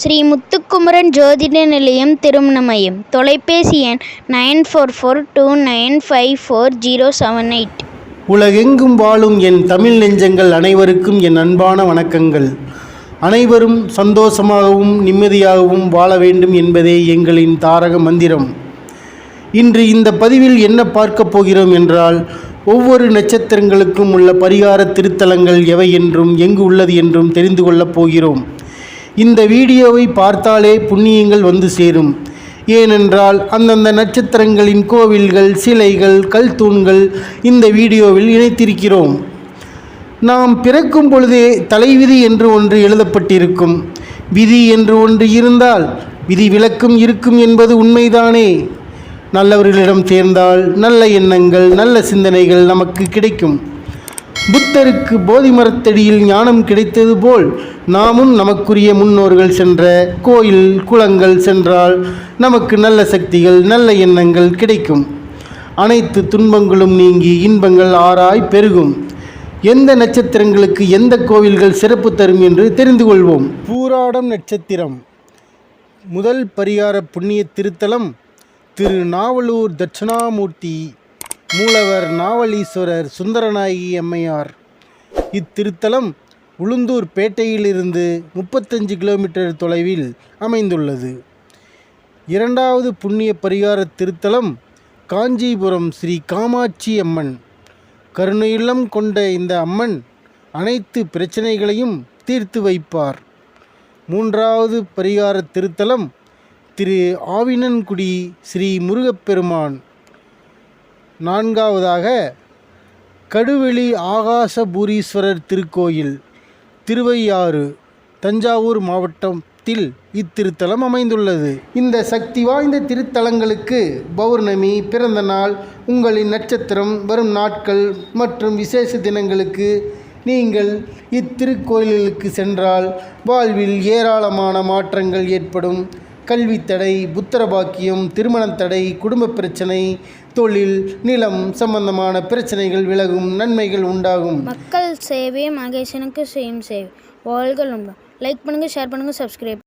ஸ்ரீ முத்துக்குமரன் ஜோதிட நிலையம் திருமணமயம் தொலைபேசி எண் nine four four two nine five four zero seven eight. உலகெங்கும் வாழும் என் தமிழ் நெஞ்சங்கள் அனைவருக்கும் என் அன்பான வணக்கங்கள். அனைவரும் சந்தோஷமாகவும் நிம்மதியாகவும் வாழ வேண்டும் என்பதே எங்களின் தாரக மந்திரம். இன்று இந்த பதிவில் என்ன பார்க்கப் போகிறோம் என்றால் ஒவ்வொரு நட்சத்திரங்களுக்கும் உள்ள பரிகார திருத்தலங்கள் எவை என்றும் எங்கு உள்ளது என்றும் தெரிந்து கொள்ளப் போகிறோம். இந்த வீடியோவை பார்த்தாலே புண்ணியங்கள் வந்து சேரும். ஏனென்றால் அந்தந்த நட்சத்திரங்களின் கோவில்கள் சிலைகள் கல் தூண்கள் இந்த வீடியோவில் இணைத்திருக்கிறோம். நாம் பிறக்கும் பொழுதே தலைவிதி என்று ஒன்று எழுதப்பட்டிருக்கும். விதி என்று ஒன்று இருந்தால் விதி விளக்கும் இருக்கும் என்பது உண்மைதானே. நல்லவர்களிடம் சேர்ந்தால் நல்ல எண்ணங்கள் நல்ல சிந்தனைகள் நமக்கு கிடைக்கும். புத்தருக்கு போதி மரத்தடியில் ஞானம் கிடைத்தது போல் நாமும் நமக்குரிய முன்னோர்கள் சென்ற கோயில் குளங்கள் சென்றால் நமக்கு நல்ல சக்திகள் நல்ல எண்ணங்கள் கிடைக்கும். அனைத்து துன்பங்களும் நீங்கி இன்பங்கள் ஆராய் பெருகும். எந்த நட்சத்திரங்களுக்கு எந்த கோவில்கள் சிறப்பு தரும் என்று தெரிந்து கொள்வோம். பூராடம் நட்சத்திரம். முதல் பரிகார புண்ணிய திருத்தலம் திரு நாவலூர் தட்சிணாமூர்த்தி மூலவர் நாவலீஸ்வரர் சுந்தரநாயகி அம்மையார். இத்திருத்தலம் உளுந்தூர் பேட்டையிலிருந்து முப்பத்தஞ்சு கிலோமீட்டர் தொலைவில் அமைந்துள்ளது. இரண்டாவது புண்ணிய பரிகார திருத்தலம் காஞ்சிபுரம் ஸ்ரீ காமாட்சி அம்மன். கருணையுள்ளம் கொண்ட இந்த அம்மன் அனைத்து பிரச்சனைகளையும் தீர்த்து வைப்பார். மூன்றாவது பரிகார திருத்தலம் திரு ஆவினன்குடி ஸ்ரீ முருகப்பெருமான். நான்காவதாக கடுவெளி ஆகாசபூரீஸ்வரர் திருக்கோயில் திருவையாறு தஞ்சாவூர் மாவட்டத்தில் இத்திருத்தலம் அமைந்துள்ளது. இந்த சக்தி வாய்ந்த திருத்தலங்களுக்கு பௌர்ணமி பிறந்த நாள் உங்களின் நட்சத்திரம் வரும் நாட்கள் மற்றும் விசேஷ தினங்களுக்கு நீங்கள் இத்திருக்கோயில்களுக்கு சென்றால் வாழ்வில் ஏராளமான மாற்றங்கள் ஏற்படும். கல்வி தடை புத்திர பாக்கியம் திருமணத் தடை குடும்ப பிரச்சனை தொழில் நிலம் சம்பந்தமான பிரச்சனைகள் விலகும் நன்மைகள் உண்டாகும். மக்கள் சேவை மகேசனுக்கு செய்யும் சேவை. வாழ்கள் உண்டு லைக் பண்ணுங்கள் ஷேர் பண்ணுங்கள் சப்ஸ்கிரைப்